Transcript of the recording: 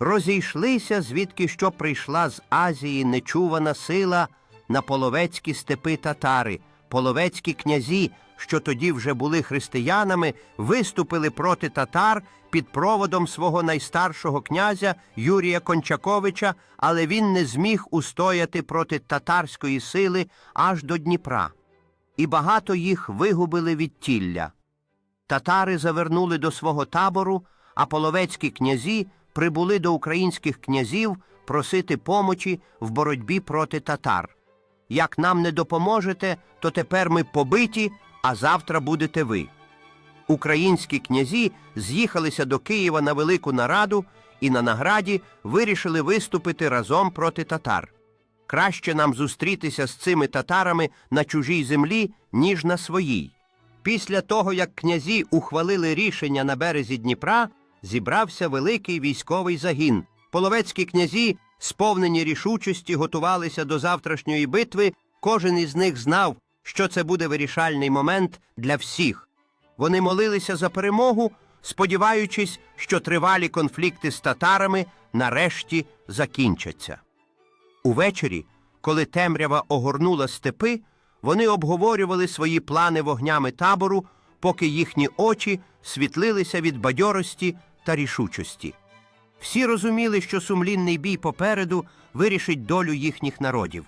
розійшлися, звідки що прийшла з Азії нечувана сила на половецькі степи татари, половецькі князі, що тоді вже були християнами, виступили проти татар під проводом свого найстаршого князя Юрія Кончаковича, але він не зміг устояти проти татарської сили аж до Дніпра. І багато їх вигубили від тілля. Татари завернули до свого табору, а половецькі князі прибули до українських князів просити помочі в боротьбі проти татар. Як нам не допоможете, то тепер ми побиті, а завтра будете ви. Українські князі з'їхалися до Києва на велику нараду і на награді вирішили виступити разом проти татар. Краще нам зустрітися з цими татарами на чужій землі, ніж на своїй. Після того, як князі ухвалили рішення на березі Дніпра, зібрався великий військовий загін. Половецькі князі, сповнені рішучості, готувалися до завтрашньої битви. Кожен із них знав, що це буде вирішальний момент для всіх. Вони молилися за перемогу, сподіваючись, що тривалі конфлікти з татарами нарешті закінчаться. Увечері, коли темрява огорнула степи, вони обговорювали свої плани вогнями табору, поки їхні очі світлилися від бадьорості та рішучості. Всі розуміли, що сумлінний бій попереду вирішить долю їхніх народів.